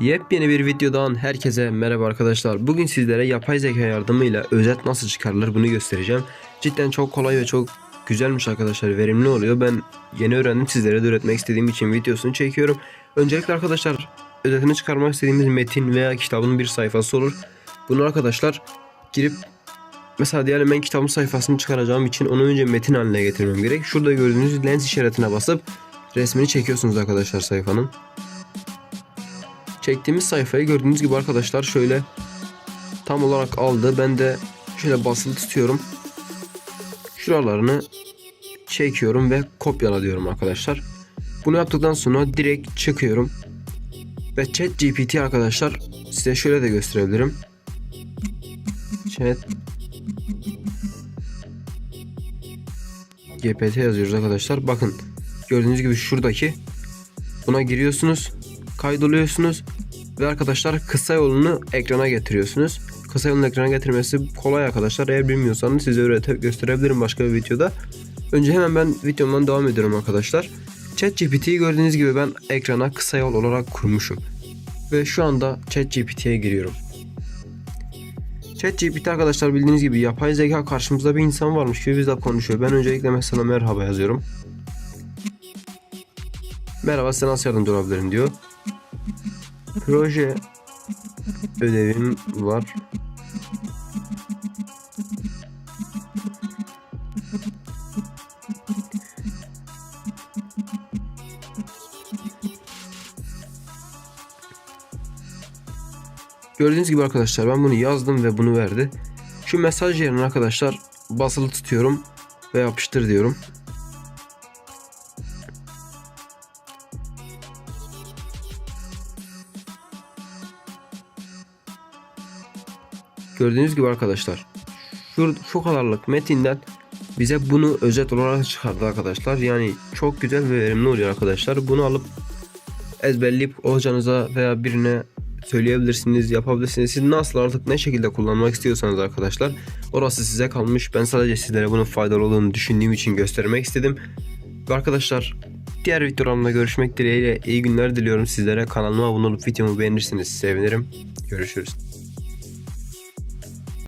Yepyeni bir videodan herkese merhaba arkadaşlar. Bugün sizlere yapay zeka yardımıyla özet nasıl çıkarılır bunu göstereceğim. Cidden çok kolay ve çok güzelmiş arkadaşlar. Verimli oluyor. Ben yeni öğrendim sizlere de öğretmek istediğim için videosunu çekiyorum. Öncelikle arkadaşlar özetini çıkarmak istediğimiz metin veya kitabın bir sayfası olur. Bunu arkadaşlar girip Mesela diyelim ben kitabın sayfasını çıkaracağım için onu önce metin haline getirmem gerek. Şurada gördüğünüz lens işaretine basıp resmini çekiyorsunuz arkadaşlar sayfanın. Çektiğimiz sayfayı gördüğünüz gibi arkadaşlar şöyle tam olarak aldı. Ben de şöyle basılı tutuyorum. Şuralarını çekiyorum ve kopyala diyorum arkadaşlar. Bunu yaptıktan sonra direkt çıkıyorum. Ve chat GPT arkadaşlar size şöyle de gösterebilirim. Chat GPT yazıyoruz arkadaşlar. Bakın gördüğünüz gibi şuradaki buna giriyorsunuz, kaydoluyorsunuz ve arkadaşlar kısa yolunu ekrana getiriyorsunuz. Kısa yolunu ekrana getirmesi kolay arkadaşlar. Eğer bilmiyorsanız size öğretip gösterebilirim başka bir videoda. Önce hemen ben videomdan devam ediyorum arkadaşlar. ChatGPT'yi gördüğünüz gibi ben ekrana kısa yol olarak kurmuşum. Ve şu anda ChatGPT'ye giriyorum. ChatGPT arkadaşlar bildiğiniz gibi yapay zeka karşımızda bir insan varmış gibi bizle konuşuyor. Ben öncelikle mesela merhaba yazıyorum. Merhaba size nasıl yardımcı olabilirim diyor. Proje ödevim var. Gördüğünüz gibi arkadaşlar ben bunu yazdım ve bunu verdi. Şu mesaj yerine arkadaşlar basılı tutuyorum ve yapıştır diyorum. Gördüğünüz gibi arkadaşlar şu, şu kadarlık metinden bize bunu özet olarak çıkardı arkadaşlar. Yani çok güzel ve verimli oluyor arkadaşlar. Bunu alıp ezberleyip hocanıza veya birine söyleyebilirsiniz, yapabilirsiniz. Siz nasıl artık ne şekilde kullanmak istiyorsanız arkadaşlar orası size kalmış. Ben sadece sizlere bunun faydalı olduğunu düşündüğüm için göstermek istedim. Ve arkadaşlar diğer videolarımda görüşmek dileğiyle iyi günler diliyorum sizlere. Kanalıma abone olup videomu beğenirsiniz sevinirim. Görüşürüz.